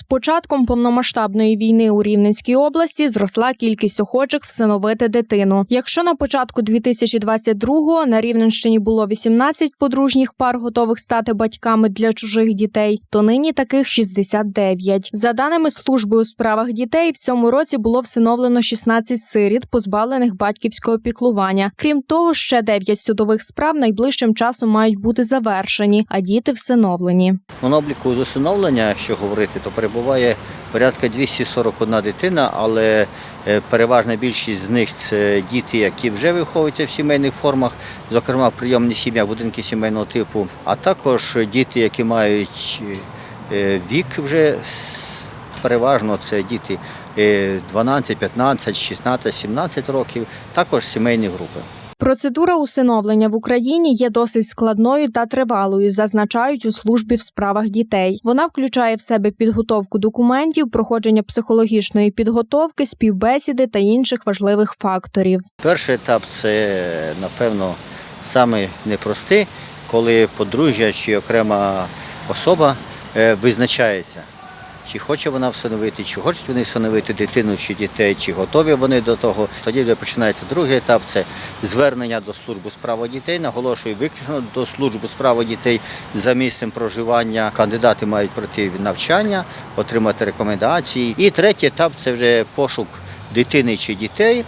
З початком повномасштабної війни у Рівненській області зросла кількість охочих всиновити дитину. Якщо на початку 2022-го на Рівненщині було 18 подружніх пар, готових стати батьками для чужих дітей, то нині таких 69. За даними служби у справах дітей, в цьому році було всиновлено 16 сиріт, позбавлених батьківського піклування. Крім того, ще 9 судових справ найближчим часом мають бути завершені, а діти всиновлені. Ну, На обліку з усиновлення, якщо говорити, то перебуває порядка 241 дитина, але е, переважна більшість з них це діти, які вже виховуються в сімейних формах, зокрема в прийомні сім'я, будинки сімейного типу, а також діти, які мають е, вік вже переважно це діти е, 12, 15, 16, 17 років, також сімейні групи. Процедура усиновлення в Україні є досить складною та тривалою, зазначають у службі в справах дітей. Вона включає в себе підготовку документів, проходження психологічної підготовки, співбесіди та інших важливих факторів. Перший етап це, напевно, саме непростий, коли подружжя чи окрема особа е, визначається, чи хоче вона всиновити, чи хочуть вони всиновити дитину чи дітей, чи готові вони до того. Тоді вже починається другий етап це звернення до служби справа дітей. Наголошую виключно до служби справа дітей за місцем проживання. Кандидати мають пройти навчання, отримати рекомендації. І третій етап це вже пошук дитини чи дітей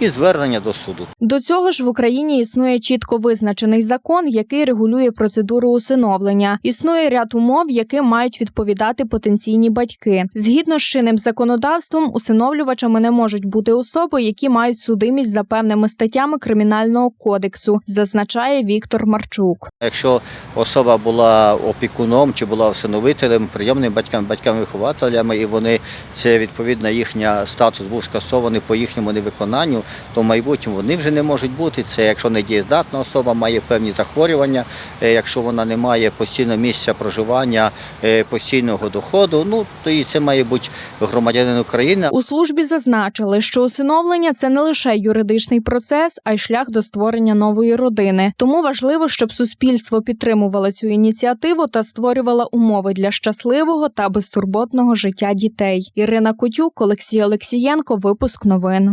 і звернення до суду. До цього ж в Україні існує чітко визначений закон, який регулює процедуру усиновлення. Існує ряд умов, яким мають відповідати потенційні батьки. Згідно з чинним законодавством, усиновлювачами не можуть бути особи, які мають судимість за певними статтями кримінального кодексу, зазначає Віктор Марчук. Якщо особа була опікуном чи була всиновителем, прийомним батьками, батьками-вихователями, і вони це відповідно їхня статус був скасований по їхньому невиконанню, то в майбутньому вони вже не можуть бути. Це якщо недієздатна особа має певні захворювання, е, якщо вона не має постійного місця проживання, е, постійного доходу, ну то і це має бути громадянин України. У службі зазначили, що усиновлення це не лише юридичний процес, а й шлях до створення нової родини. Тому важливо, щоб суспільство підтримувало цю ініціативу та створювало умови для щасливого та безтурботного життя дітей. Ірина Котюк, Олексій Олексієнко. Випуск новин.